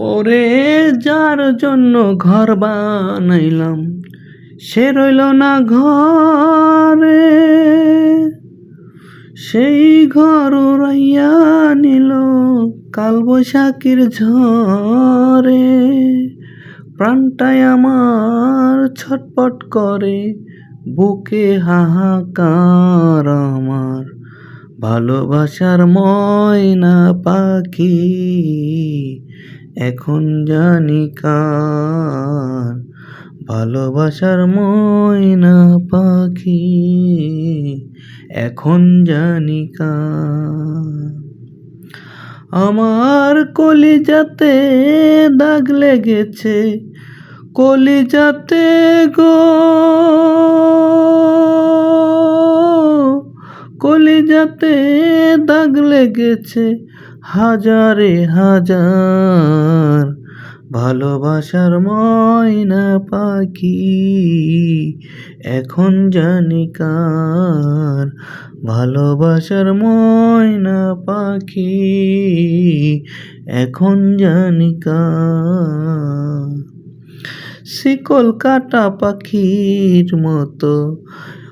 ওরে যার জন্য ঘর বানাইলাম, সে রইল না ঘরে। সেই ঘর উড়াইয়া নিল কাল বৈশাখীর ঝড়ে। প্রাণটাই আমার ছটপট করে, বুকে হাহাকার আমার। ভালোবাসার ময়না পাখি, এখন জানি কার। ভালোবাসার ময়না পাখি, এখন জানি কার। আমার কলিজাতে দাগ লেগেছে, কলিজাতে গো। কলিজাতে দাগ লেগেছে হাজারে হাজার ভালোবাসার ময়না পাখি। এখন জানি কার ভালোবাসার ময়না পাখি। এখন জানি কার শিকল কাটা পাখির মতো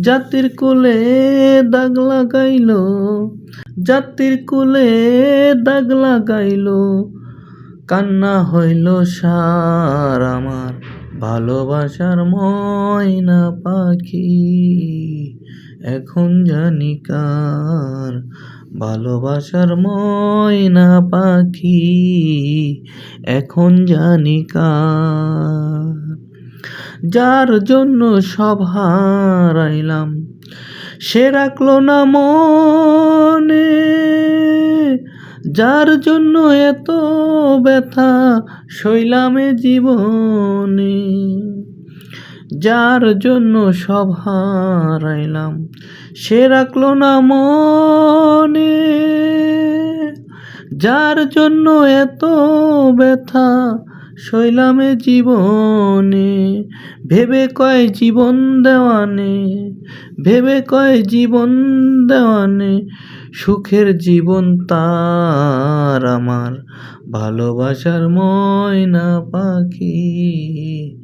জাতির কোলে দাগ লাগাইল, জাতির কোলে দাগ লাগাইল, কান্না হইল সার আমার, ভালোবাসার ময়না পাখি, এখন জানি কার, ভালোবাসার ময়না পাখি, এখন জানি কার। যার জন্য সব হারাইলাম। সে রাখল না মনে, যার জন্য এত ব্যথা শৈলামে জীবনে। যার জন্য সব হারাইলাম। সে রাখল না মনে, যার জন্য এত ব্যথা শৈলামে জীবনে, ভেবে কয় জীবন দেওয়ানে, ভেবে কয় জীবন দেওয়ানে, সুখের জীবন তার আমার, ভালোবাসার ময়না পাখি।